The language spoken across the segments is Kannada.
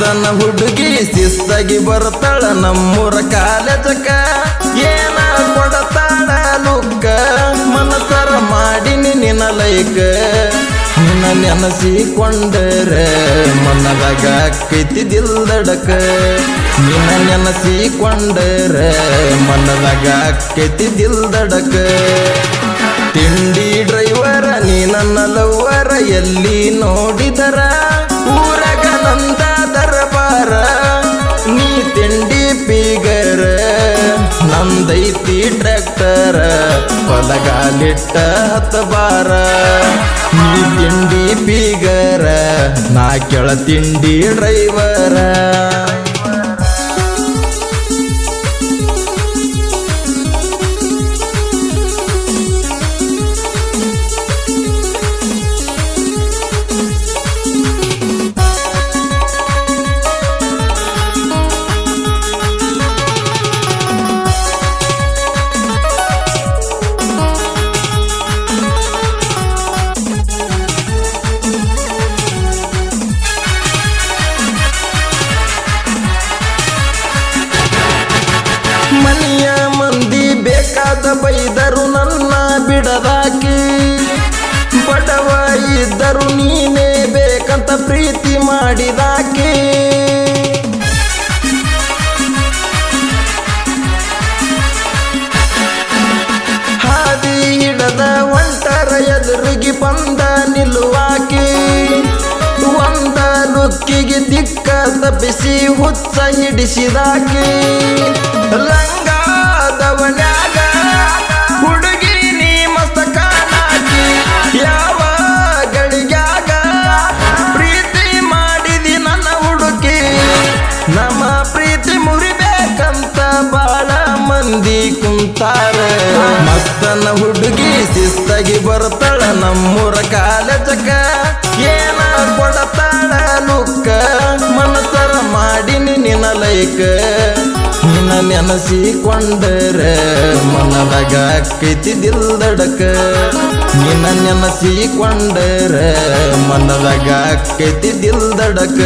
ಮಸ್ತನ ಹುಡುಗಿ ಶಿಸ್ತಾಗಿ ಬರ್ತಾಳ ನಮ್ಮೂರ ಕಾಲೇಜಕ ಏನ ಕೊಡತಾಳ ಲುಕ್ಕ ಮನಸರ ಮಾಡಿನಿ ನಿನ್ನ ಲೈಕ. ನಿನ್ನ ನೆನಸಿಕೊಂಡರೆ ಮನದಾಗ ದಿಲ್ದಡಕ ನಿನ್ನ ನೆನಸಿಕೊಂಡರೆ ಮನದಾಗ ದಿಲ್ದಡಕ ತಿಂಡಿ ಡ್ರೈವರ ನೀ ನನ್ನ ಲವ್ವರ ಎಲ್ಲಿ ನೋಡಿದರ? ನಂದೈತಿ ಟ್ರ್ಯಾಕ್ಟರ್ ಹೊಲಗಾಲಿಟ್ಟ ಹತ್ತಬಾರ. ನೀ ತಿಂಡಿ ಬೀಗರ ನಾ ಕೆಳ ತಿಂಡಿ ಡ್ರೈವರ. ಬೈದರು ನನ್ನ ಬಿಡದಾಕಿ. ಬಡವ ಇದ್ದರು ನೀನೇ ಬೇಕಂತ ಪ್ರೀತಿ ಮಾಡಿದಾಕಿ. ಹಾದಿ ಇಡದ ಒಂಟರ ಎದುರಿಗೆ ಬಂದ ನಿಲ್ಲುವಾಕಿ ಒಂದ ನುಕ್ಕಿಗೆ ದಿಕ್ಕ ತಪ್ಪಿಸಿ ಹುಚ್ಚ ಹಿಡಿಸಿದಾಕಿ. ಲಂಗಾದವನ್ಯಾಗ ಮಸ್ತನ ಹುಡುಗಿ, ಶಿಸ್ತಾಗಿ ಬರ್ತಾಳ ನಮ್ಮೂರ ಕಾಲೇಜಕ ಏನ ಕೊಡತಾಳ ಲುಕ್ಕ ಮನಸರ ಮಾಡಿನಿ ನಿನ್ನ ಲೈಕ. ನಿನ್ನ ನೆನಸಿಕೊಂಡರೆ ಮನದಾಗ ಕೈತಿ ದಿಲ್ದಡಕ. ನಿನ್ನ ನೆನಸಿಕೊಂಡರೆ ಮನದಾಗ ಕೈತಿ ದಿಲ್ದಡಕ.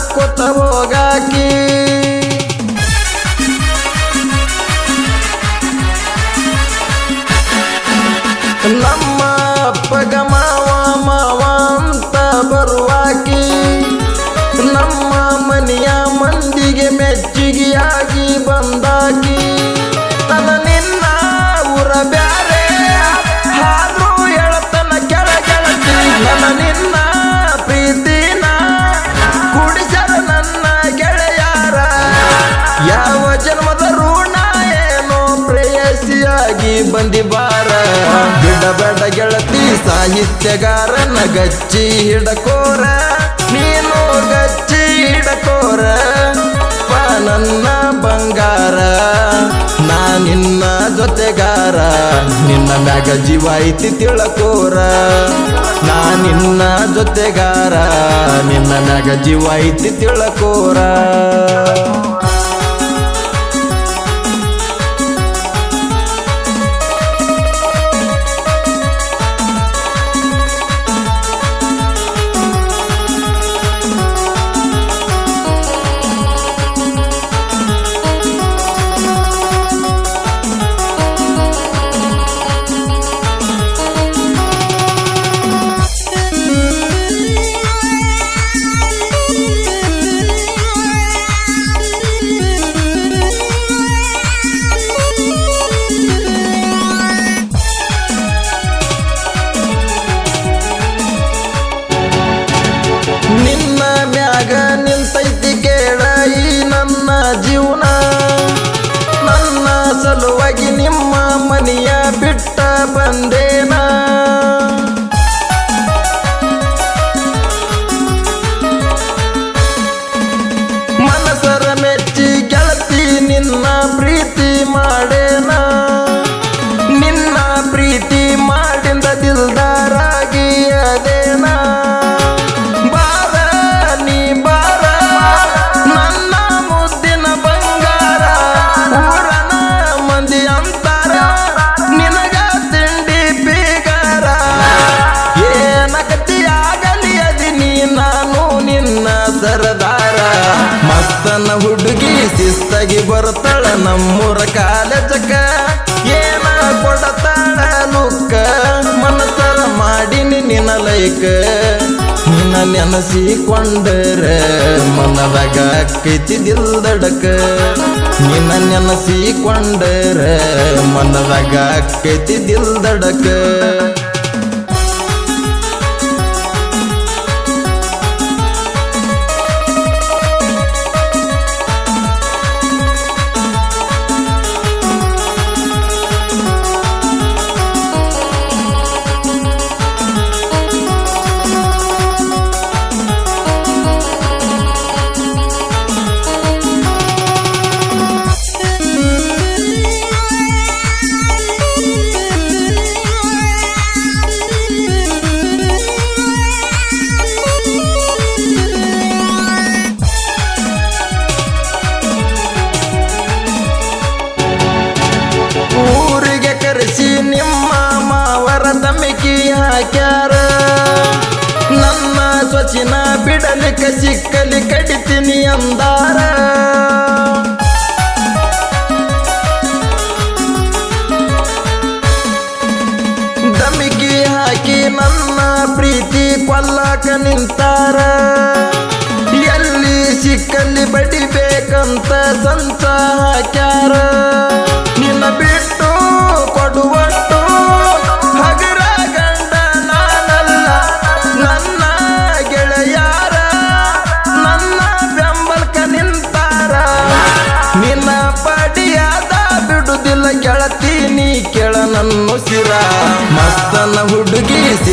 ನಕ್ಕೊತ ಹೋಗಾಕಿ ಸಾಹಿತ್ಯಗಾರನ ಗಚ್ಚಿ ಹಿಡಕೋರ ನೀನು ಗಚ್ಚಿ ಹಿಡಕೋರ ನನ್ನ ಬಂಗಾರ. ನಾ ನಿನ್ನ ಜೊತೆಗಾರ, ನಿನ್ನ ಮ್ಯಾಗ ಜೀವ ಐತಿ ತಿಳಕೋರ. ನಾ ನಿನ್ನ ಜೊತೆಗಾರ, ನಿನ್ನ ಮ್ಯಾಗ ಜೀವ ಐತಿ ತಿಳಕೋರ. ಬರ್ತಾಳ ನಮ್ಮೂರ ಕಾಲೇಜಕ್ಕ. ಏನ ಕೊಡತಾಳ ನುಕ್ಕ ಮನಸರ ಮಾಡಿನಿ ನಿನ್ನ ಲೈಕ. ನಿನ್ನ ನೆನಸಿಕೊಂಡರ ಮನದಾಗ ಕೈತಿ ದಿಲ್ದಡಕ ನಿನ್ನ ನೆನಸಿಕೊಂಡರ ಮನದಾಗ ಕೈತಿ ಸ್ವಚಿನ ಬಿಡಲಿ ಸಿಕ್ಕಲಿ ಕಡಿತೀನಿ ಅಂದಾರ. ದಮಿಕಿ ಹಾಕಿ ನನ್ನ ಪ್ರೀತಿ ಕೊಲ್ಲಾಕ ನಿಂತಾರ.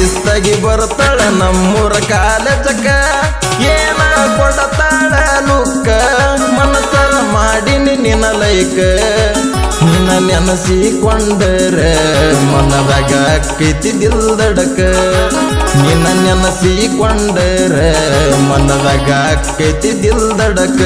ಶಿಸ್ತಾಗಿ ಬರ್ತಾಳ ನಮ್ಮೂರ ಚಕ ಏನ ಕೊಡತಾಳ ಲುಕ್ಕ? ಮನಸರ ಮಾಡಿನಿ ನಿನ್ನ ಲೈಕ. ನಿನ್ನ ನೆನಸಿಕೊಂಡರ ಮನದಾಗ ಕೈತಿ ದಿಲ್ದಡಕ. ನಿನ್ನ ನೆನಸಿಕೊಂಡರ ಮನದಾಗ ಕೈತಿ ದಿಲ್ದಡಕ.